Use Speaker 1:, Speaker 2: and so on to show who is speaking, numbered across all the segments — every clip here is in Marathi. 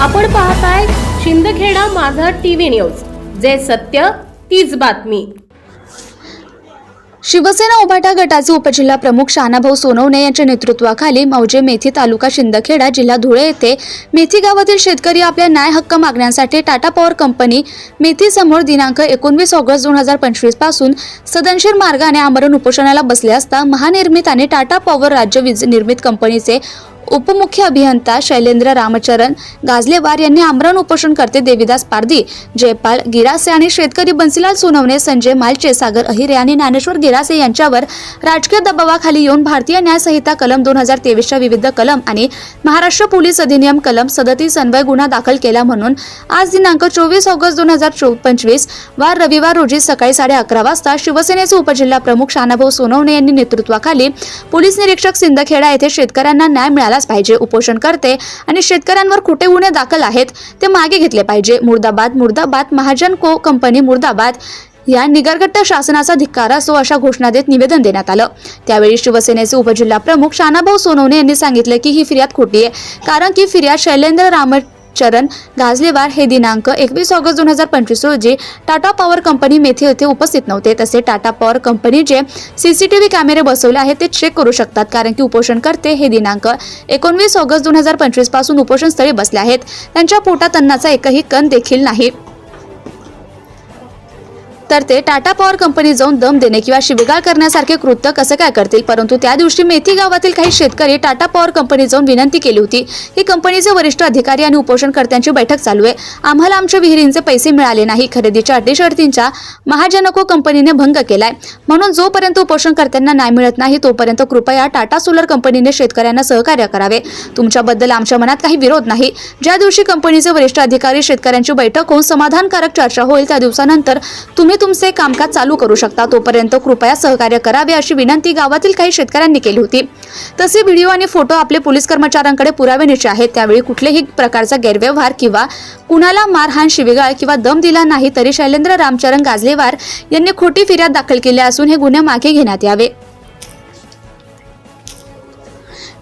Speaker 1: आपण पाहताय शिंदखेडा माझा टीव्ही न्यूज. जे सत्य तीच बातमी.
Speaker 2: शिवसेना उभाटा गटाचे उपजिल्हा प्रमुख शहाणाभाऊ सोनवणे यांच्या नेतृत्वाखाली मौजे मेथी तालुका शिंदखेडा जिल्हा धुळे येथे मेथी गावातील शेतकरी आपल्या न्याय हक्क मागण्यांसाठी टाटा पॉवर कंपनी मेथी समोर दिनांक एकोणवीस ऑगस्ट दोन हजार पंचवीसपासून सदनशीर मार्गाने आमरण उपोषणाला बसले असता महानिर्मित आणि टाटा पॉवर राज्य वीज निर्मित कंपनीचे उपमुख्य अभियंता शैलेंद्र रामचरण गाजलेवार यांनी आमरण उपोषणकर्ते देविदास पारदी जयपाल गिरासे आणि शेतकरी बन्सीलाल सोनवणे संजय मालचे सागर अहिरे आणि ज्ञानेश्वर गिरासे यांच्यावर राजकीय दबावाखाली येऊन भारतीय न्यायसंहिता कलम दोन हजार तेवीसच्या विविध कलम आणि महाराष्ट्र पोलीस अधिनियम कलम सदतीस अन्वय गुन्हा दाखल केला म्हणून आज दिनांक चोवीस ऑगस्ट दोन हजार पंचवीस वार रविवार रोजी सकाळी साडे अकरा वाजता शिवसेनेचे उपजिल्हा प्रमुख शानाभाऊ सोनवणे यांनी नेतृत्वाखाली पोलीस निरीक्षक सिंदखेडा येथे शेतकऱ्यांना न्याय मिळाला. झालाच पाहिजे उपोषण करते आणि शेतकऱ्यांवर खोटे गुन्हे दाखल आहेत ते मागे घेतले पाहिजे. मुर्दाबाद मुर्दाबाद महाजन को कंपनी मुर्दाबाद. या निगरगट्ट शासनाचा धिक्कार असो अशा घोषणा देत निवेदन देण्यात आलं. त्यावेळी शिवसेनेचे उपजिल्हा प्रमुख शानाभाऊ सोनवणे यांनी सांगितले की ही फिर्याद खोटी आहे कारण की फिर्याद शैलेंद्र चरण गाजलेवार हे दिनांक एकवीस ऑगस्ट दोन हजार पंचवीस रोजी टाटा पॉवर कंपनी मेथे येथे उपस्थित नव्हते. तसे टाटा पॉवर कंपनी जे सीसीटीव्ही कॅमेरे बसवले आहेत ते चेक करू शकतात कारण की उपोषणकर्ते हे दिनांक एकोणवीस ऑगस्ट दोन हजार पंचवीसपासून उपोषणस्थळी बसले आहेत. त्यांच्या पोटात अन्नाचा एकही कण देखील नाही. तर ते टाटा पॉवर कंपनी जाऊन दम देणे किंवा शिबिगाळ करण्यासारखे कृत्य कसं काय करतील? परंतु त्या दिवशी मेथी गावातील काही शेतकरी टाटा पॉवर कंपनी जाऊन विनंती केली होती ही कंपनीचे वरिष्ठ अधिकारी आणि उपोषणकर्त्यांची बैठक चालू आहे. आम्हाला आमच्या विहिरींचे पैसे मिळाले नाही. खरेदीच्या अटी महाजनको कंपनीने भंग केलाय. म्हणून जोपर्यंत उपोषणकर्त्यांना न्याय मिळत नाही तोपर्यंत कृपया टाटा सोलर कंपनीने शेतकऱ्यांना सहकार्य करावे. तुमच्याबद्दल आमच्या मनात काही विरोध नाही. ज्या दिवशी कंपनीचे वरिष्ठ अधिकारी शेतकऱ्यांची बैठक होऊन समाधानकारक चर्चा होईल त्या दिवसानंतर तुम्ही तुमचे कामकाज चालू करू शकता. तोपर्यंत कृपया सहकार्य करावे अशी विनंती गावातील काही शेतकऱ्यांनी केली होती. तसे व्हिडिओ आणि फोटो आपले पोलीस कर्मचाऱ्यांकडे पुराव्यानिचे आहेत. त्यावेळी कुठल्याही प्रकारचा गैरव्यवहार किंवा कुणाला मारहाण शिवीगाळ किंवा दम दिला नाही तरी शैलेंद्र रामचरण गाजलेवार यांनी खोटी फिर्याद दाखल केली असून हे गुन्हे मागे घेण्यात यावे.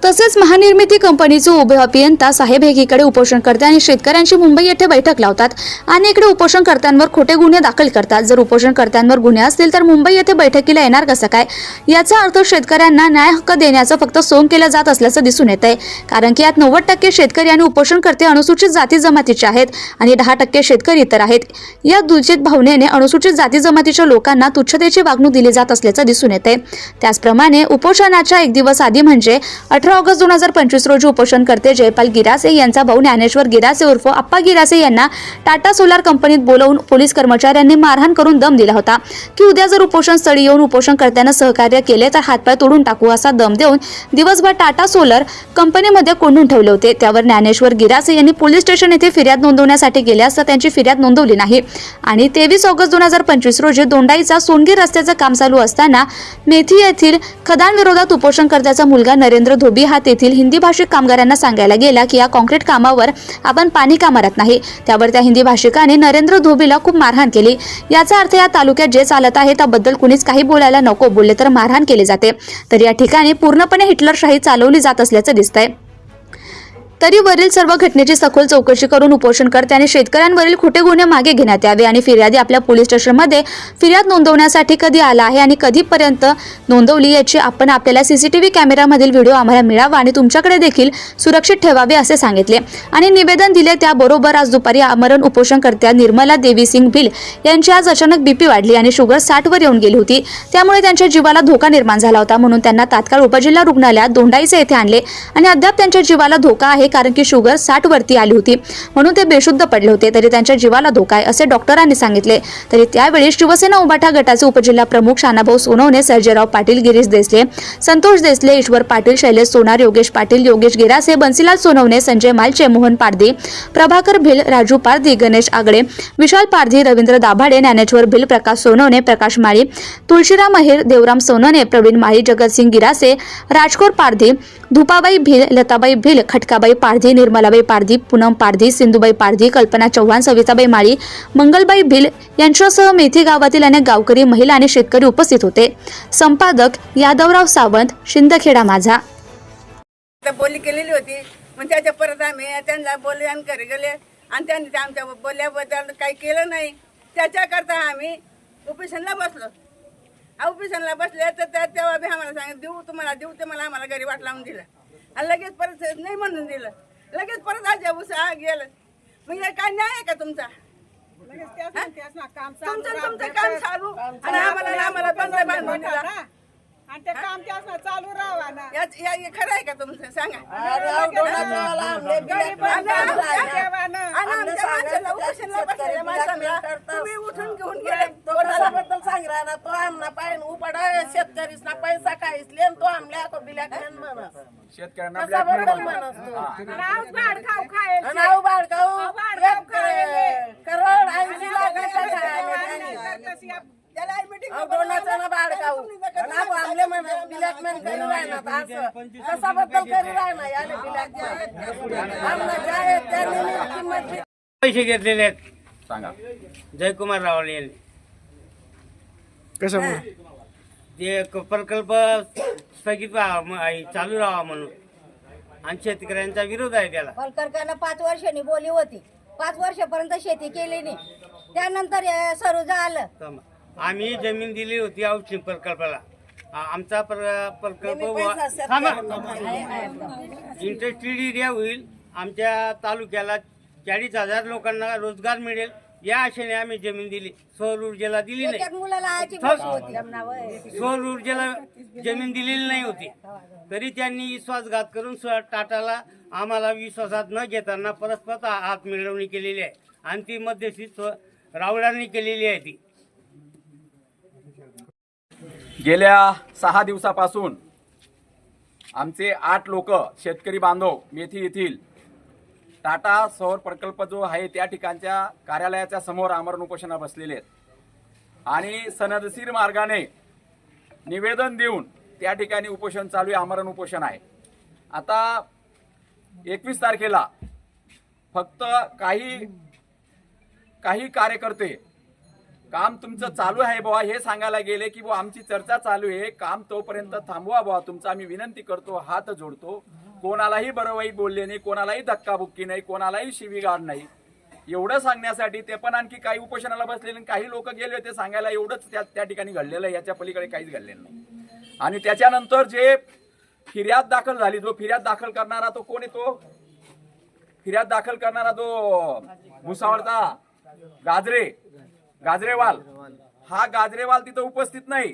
Speaker 2: तसेच महानिर्मिती कंपनीचे उभे अभियंता साहेब एकीकडे उपोषणकर्ते आणि शेतकऱ्यांची मुंबई येथे बैठक लावतात आणि इकडे उपोषणकर्त्यांवर खोटे गुन्हे दाखल करतात. जर उपोषणकर्त्यांवर गुन्हे असतील तर मुंबई येथे बैठकीला येणार कसं काय? याचा अर्थ शेतकऱ्यांना न्याय हक्क देण्याचं फक्त सोंग केलं जात असल्याचं दिसून येत आहे कारण की यात नव्वद टक्के शेतकरी आणि उपोषणकर्ते अनुसूचित जाती जमातीचे आहेत आणि दहा टक्के शेतकरी इतर आहेत. या दूषित भावनेने अनुसूचित जाती जमातीच्या लोकांना तुच्छतेची वागणूक दिली जात असल्याचं दिसून येते त्याचप्रमाणे उपोषणाच्या एक दिवस आधी म्हणजे अठरा ऑगस्ट दोन हजार पंचवीस रोजी उपोषणकर्ते जयपाल गिरासे यांचा भाऊ ज्ञानेश्वर गिरासे उर्फ अप्पा गिरासे यांना टाटा सोलार कंपनीत बोलवून पोलीस कर्मचाऱ्यांनी मारहाण करून दम दिला होता. की उद्या जर उपोषण स्थळी येऊन उपोषणकर्त्यांना सहकार्य केले तर हातपाय तोडून टाकू असा दम देऊन दिवसभर टाटा सोलर कंपनीमध्ये कोंडून ठेवले होते. त्यावर ज्ञानेश्वर गिरासे यांनी पोलीस स्टेशन येथे फिर्याद नोंदवण्यासाठी गेले असता त्यांची फिर्याद नोंदवली नाही. आणि तेवीस ऑगस्ट दोन हजार पंचवीस रोजी दोंडाईचा सोनगीर रस्त्याचं काम चालू असताना मेथी येथील खदान विरोधात उपोषणकर्त्याचा मुलगा नरेंद्र धोबी हा तेथील हिंदी भाषिक कामगारांना सांगायला गेला की या कॉन्क्रीट कामावर आपण पाणी का मारत नाही? त्यावर त्या हिंदी भाषिकाने नरेंद्र धोबीला खूप मारहाण केली. याचा अर्थ या तालुक्यात जे चालत आहे त्याबद्दल कुणीच काही बोलायला नको. बोलले तर मारहाण केली जाते. तर या ठिकाणी पूर्णपणे हिटलरशाही चालवली जात असल्याचं दिसतंय. तरी वरील सर्व घटनेची सखोल चौकशी करून उपोषणकर्ते आणि शेतकऱ्यांवरील खोटे गुन्हे मागे घेण्यात यावे आणि फिर्यादी आपल्या पोलीस स्टेशनमध्ये फिर्याद नोंदवण्यासाठी कधी आला आहे आणि कधीपर्यंत नोंदवली याची आपण आपल्याला सीसीटीव्ही कॅमेरामधील व्हिडिओ आम्हाला मिळावा आणि तुमच्याकडे देखील सुरक्षित ठेवावे असे सांगितले. आणि निवेदन दिले त्याबरोबर आज दुपारी आमरण उपोषणकर्त्या निर्मला देवी सिंग भिल यांची आज अचानक बीपी वाढली आणि शुगर साठवर येऊन गेली होती. त्यामुळे त्यांच्या जीवाला धोका निर्माण झाला होता म्हणून त्यांना तात्काळ उपजिल्हा रुग्णालयात दोंडाईचे येथे आणले आणि अद्याप त्यांच्या जीवाला धोका आहे कारण की शुगर साठ वरती आली होती. म्हणून ते बेशुद्ध पडले होते. तरी त्यांच्या जीवाला धोका आहे असे डॉक्टरांनी सांगितले. तरी त्यावेळी शिवसेना उभाठा गटाचे उपजिल्हा प्रमुख शानाभाऊ सोनवणे सर्जेराव पाटील गिरीश देसले संतोष देसले ईश्वर पाटील शैलेश सोनार योगेश पाटील योगेश गिरासे बन्सीलाल सोनवणे संजय मालचे मोहन पारधी प्रभाकर भिल राजू पारधी गणेश आगडे विशाल पारधी रवींद्र दाभाडे ज्ञानेश्वर भिल प्रकाश सोनवणे प्रकाश माळी तुळशीराम अहिर देवराम सोनवणे प्रवीण माळी जगतसिंग गिरासे राजकोर पारधी धुपाबाई भिल लताबाई भिल खटकाबाई पारधी निर्मलाबाई पारधी पूनम पारधी सिंधुबाई पारधी कल्पना चव्हाण सविताबाई माळी मंगलबाई भिल यांच्यासह मेथी गावातील अनेक गावकरी महिला आणि शेतकरी उपस्थित होते. संपादक यादवराव सावंत शिंदखेडा माझा.
Speaker 3: बोली केलेली होती. मग त्याच्या परत आम्ही त्यांना बोलले आणि घरी गेले. आणि त्यांनी आमच्या बोलल्याबद्दल काही केलं नाही. त्याच्याकरता आम्ही ऑफिसनला बसलो. ऑफिसनला बसले तर त्या तेव्हा बी आम्हाला सांगितलं देऊ तुम्हाला देऊ ते मला आम्हाला घरी वाट लावून दिलं. आणि लगेच परत नाही म्हणून दिलं. लगेच परत आज उसा गेलं. मग हे काय न्याय आहे का तुमचा? तुमचं तुमचं काम चालू. आणि आम्हाला आम्हाला बंद बांधून दिला
Speaker 4: आणि ते काम त्याच चालू राहावा ना.
Speaker 3: याच- या हे खरं आहे का तुमचं? सांगा
Speaker 4: गरीब
Speaker 3: आणि आमच्या-
Speaker 4: देवानं
Speaker 3: आणि आमच्या तुम्ही उठून घेऊन गेले.
Speaker 5: सांगरा ना तो आमना पाहिजे उपाडा शेतकरीस ना पैसा काहीच लेन तो आमल्या को बिल्या खान म्हणस
Speaker 6: शेतकऱ्यांना
Speaker 5: कसा
Speaker 6: करतात.
Speaker 5: म्हणस तू
Speaker 4: नाव भाड खाऊ खायला
Speaker 5: नाव. करोड ऐंशी लाखाचा खायला दोनाचा आमले करी राहणार असं. कसा बद्दल करी राहणार याले ब्लॅकमेल आमना ज्या आहे त्या किंमत
Speaker 7: पैसे घेतलेले आहेत.
Speaker 6: सांगा.
Speaker 7: जयकुमार रावले यांनी.
Speaker 6: कशामुळे?
Speaker 7: ते क- प्रकल्प स्थगित व्हावा म- आहे, चालू राहावा म्हणून. आणि शेतकऱ्यांचा विरोध आहे त्याला.
Speaker 8: फलकरकांना पाच वर्षांनी बोली होती. पाच वर्षापर्यंत शेती केली नाही. त्यानंतर हे सरू झालं.
Speaker 7: तर आम्ही जमीन दिली होती औषधी प्रकल्पाला. आ- आमचा प्र- प्रकल्प वा- थांबा. इंडस्ट्रियल एरिया होईल. आमच्या तालुक्याला चाळीस हजार लोकांना रोजगार मिळेल. या आशेने आम्ही जमीन दिली. सौर ऊर्जेला दिली नाही. सौर ऊर्जेला जमीन दिलेली नाही होती. तरी त्यांनी विश्वासघात करून टाटाला आम्हाला विश्वासात न घेताना परस्पर हात मिळवणी केलेली आहे. आणि ती मध्यस्थी स्व- रावळांनी केलेली आहे ती.
Speaker 6: गेल्या सहा दिवसापासून आमचे आठ लोक शेतकरी बांधव मेथी येथील टाटा सौर प्रकल्प जो आहे त्या ठिकाणच्या कार्यालयाच्या समोर आमरण उपोषणा बसलेले आहेत. आणि सनदशीर मार्गाने निवेदन देऊन त्या ठिकाणी उपोषण चालू आहे आमरण उपोषण आहे. आता एकवीस तारखेला फक्त काही काही कार्यकर्ते काम तुमचं चालू आहे बुवा हे सांगायला गेले की बुवा आमची चर्चा चालू आहे काम तोपर्यंत थांबवा बुवा तुमचं आम्ही विनंती करतो हात जोडतो. कोणालाही बरं वाईट बोलले नाही कोणालाही धक्काबुक्की नाही कोणालाही शिवीगाड नाही. एवढं सांगण्यासाठी ते पण आणखी काही उपोषणाला बसलेले आणि काही लोक गेले होते सांगायला एवढंच त्या त्या ठिकाणी घडलेलं आहे याच्या पलीकडे काहीच घडलेलं नाही. आणि त्याच्यानंतर जे फिर्याद दाखल झाली जो फिर्याद दाखल करणारा तो कोण येतो फिर्याद दाखल करणारा तो भुसावळचा गाजरे गाजरेवाल. हा गाजरेवाल तिथं उपस्थित नाही.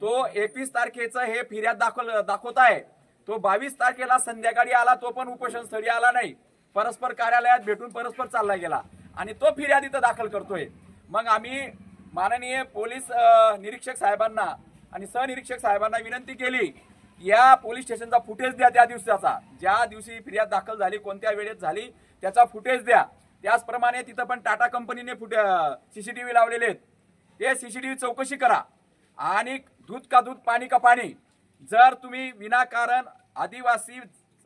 Speaker 6: तो एकवीस तारखेचं हे फिर्याद दाखल दाखवत आहे. तो बावीस तारखेला संध्याकाळी आला तो पण उपोषण स्थळी आला नाही. परस्पर कार्यालयात भेटून परस्पर चालला गेला. आणि तो फिर्याद इथं दाखल करतोय. मग आम्ही माननीय पोलीस निरीक्षक साहेबांना आणि सहनिरीक्षक साहेबांना विनंती केली या पोलीस स्टेशनचा फुटेज द्या त्या दिवसाचा. ज्या दिवशी फिर्याद दाखल झाली कोणत्या वेळेत झाली त्याचा फुटेज द्या. त्याचप्रमाणे तिथं पण टाटा कंपनीने फुटे सीसीटीव्ही लावलेले आहेत. ते सीसीटीव्ही चौकशी करा. आणि दूध का दूध पाणी का पाणी जर तुम्ही विनाकारण आदिवासी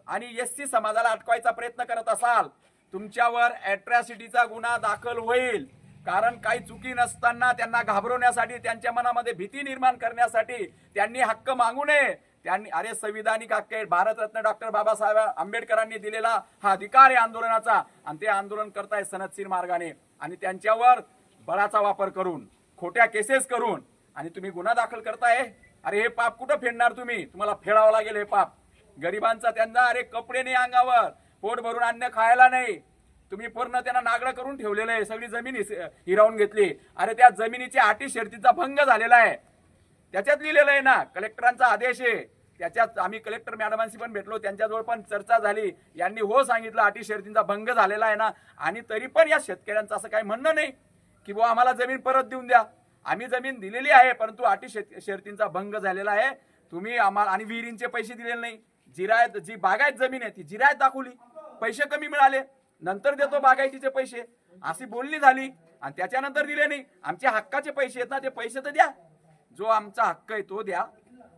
Speaker 6: आणि एस सी समाजाला अटकवायचा प्रयत्न करत असाल तुमच्यावर ॲट्रॅसिटीचा गुन्हा दाखल होईल. कारण काही चुकी नसताना त्यांना घाबरवण्यासाठी त्यांच्या मनामध्ये भीती निर्माण करण्यासाठी त्यांनी हक्क मागू नये. त्यांनी अरे संविधानिक हक्क आहे. भारतरत्न डॉक्टर बाबासाहेब आंबेडकरांनी दिलेला हा अधिकार आहे आंदोलनाचा. आणि ते आंदोलन करताय सनदशीर मार्गाने. आणि त्यांच्यावर बळाचा वापर करून खोट्या केसेस करून आणि तुम्ही गुन्हा दाखल करताय? अरे हे पाप कुठं फेडणार तुम्ही? तुम्हाला फेडावं लागेल हे पाप. गरिबांचा त्यांना अरे कपडे नाही अंगावर. पोट भरून अन्न खायला नाही. तुम्ही पूर्ण त्यांना नागडं करून ठेवलेलं आहे. सगळी जमीन हिरावून घेतली. अरे त्या जमिनीची अटी शर्तीचा भंग झालेला आहे. त्याच्यात लिहिलेलं आहे ना कलेक्टरांचा आदेश आहे. त्याच्यात आम्ही कलेक्टर मॅडमांशी पण भेटलो. त्यांच्याजवळ पण चर्चा झाली. यांनी हो सांगितलं अटी शर्तींचा भंग झालेला आहे ना. आणि तरी पण या शेतकऱ्यांचं असं काही म्हणणं नाही की बुवा आम्हाला जमीन परत देऊन द्या. आम्ही जमीन दिलेली आहे परंतु अटी शेत- शर्तींचा भंग झालेला आहे. तुम्ही आम्हाला आणि विहिरींचे पैसे दिलेले नाही. जिरायत जी बागायत जमीन आहे ती जिरायत दाखवली. पैसे कमी मिळाले. नंतर देतो बागायतीचे पैसे. अशी बोलणी झाली. आणि त्याच्यानंतर दिले नाही. आमच्या हक्काचे पैसे आहेत ना ते पैसे तर द्या. जो आमचा हक्क आहे तो द्या.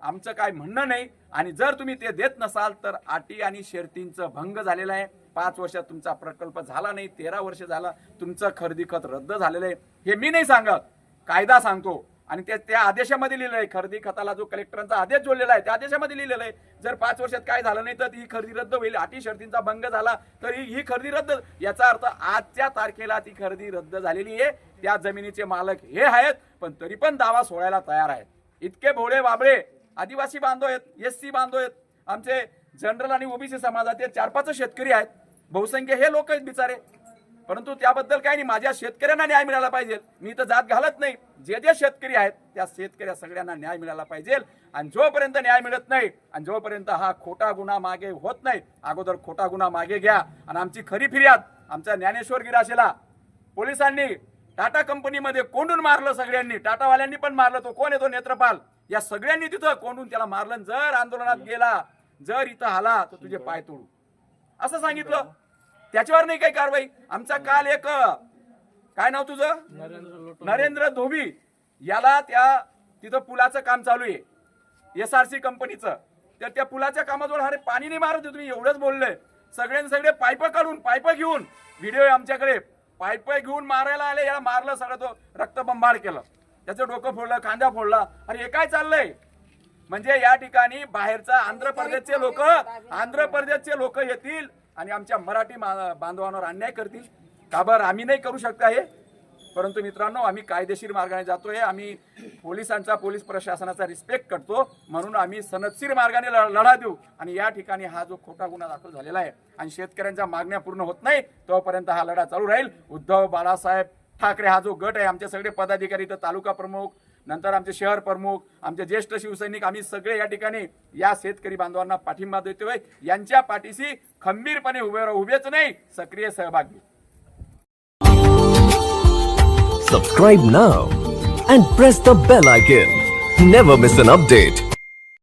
Speaker 6: आमचं काय म्हणणं नाही. आणि जर तुम्ही ते देत नसाल तर अटी आणि शर्तींचं भंग झालेलं आहे. पाच वर्षात तुमचा प्रकल्प झाला नाही तेरा वर्ष झाला तुमचं खरेदी खत रद्द झालेलं आहे. हे मी नाही सांगत. कायदा सांगतो. आणि त्या त्या आदेशामध्ये लिहिलं आहे खरेदी खताला जो कलेक्टरांचा आदेश जोडलेला आहे त्या आदेशामध्ये लिहिलेलं आहे जर पाच वर्षात काय झालं नाही तर ही खरेदी रद्द होईल अटी शर्तींचा भंग झाला तर ही ही खरेदी रद्द याचा अर्थ आजच्या तारखेला ती खरेदी रद्द झालेली आहे त्या जमिनीचे मालक हे आहेत पण तरी पण दावा सोडायला तयार आहेत. इतके भोळे बाबळे आदिवासी बांधव आहेत एस सी बांधव आहेत आमचे जनरल आणि ओबीसी समाजातील चार पाच शेतकरी आहेत बहुसंख्य हे लोक आहेत बिचारे. परंतु त्याबद्दल काही नाही. माझ्या शेतकऱ्यांना न्याय मिळाला पाहिजे. मी तर जात घालत नाही. जे जे शेतकरी आहेत त्या शेतकऱ्या सगळ्यांना न्याय मिळाला पाहिजे. आणि जोपर्यंत न्याय मिळत नाही आणि जोपर्यंत हा खोटा गुन्हा मागे होत नाही अगोदर खोटा गुन्हा मागे घ्या. आणि आमची खरी फिर्याद आमच्या ज्ञानेश्वर गिराशेला पोलिसांनी टाटा कंपनीमध्ये कोंडून मारलं सगळ्यांनी. टाटावाल्यांनी पण मारलं. तो कोण येतो नेत्रपाल. या सगळ्यांनी तिथं कोंडून त्याला मारलं जर आंदोलनात गेला जर इथं आला तर तुझे पाय तोडू. असं सांगितलं. त्याच्यावर नाही काही कारवाई. आमचा काल एक काय नाव तुझं? नरेंद्र धोबी. याला त्या तिथं पुलाचं काम चालू आहे. एस आर सी कंपनीचं. तर त्या पुलाच्या कामाजवळ अरे पाणी नाही मारत तुम्ही एवढंच बोलले. सगळे सगळे पाईप काढून पाईप घेऊन व्हिडिओ आमच्याकडे. पाईप घेऊन मारायला आले याला मारलं सगळं तो रक्तबंबाळ केलं. त्याचं डोकं फोडलं कांदा फोडला. अरे हे काय चाललंय? म्हणजे या ठिकाणी बाहेरचा आंध्र प्रदेशचे लोक आंध्र प्रदेशचे लोक येतील आणि आमच्या मराठी मा- बांधवांवर अन्याय करतील. काबर आम्ही नाही करू शकता हे परंतु मित्रांनो आम्ही कायदेशीर मार्गाने जातोय. आम्ही पोलिसांचा पोलीस प्रशासनाचा रिस्पेक्ट करतो. म्हणून आम्ही सनदशीर मार्गाने लढा देऊ. आणि या ठिकाणी हा जो खोटा गुन्हा दाखल झालेला आहे आणि शेतकऱ्यांच्या मागण्या पूर्ण होत नाही तोपर्यंत हा लढा चालू राहील. उद्धव बाळासाहेब ठाकरे हा जो गट आहे आमचे सगळे पदाधिकारी तर तालुका प्रमुख नंतर आमचे शहर प्रमुख आमचे ज्येष्ठ शिवसैनिक आम्ही सगळे या ठिकाणी या शेतकरी बांधवांना पाठिंबा देतोय यांच्या पाठीशी खंबीरपणे उभे उभेच नाही सक्रिय सहभाग घेऊ
Speaker 9: नाव and press the the bell icon. Miss miss update.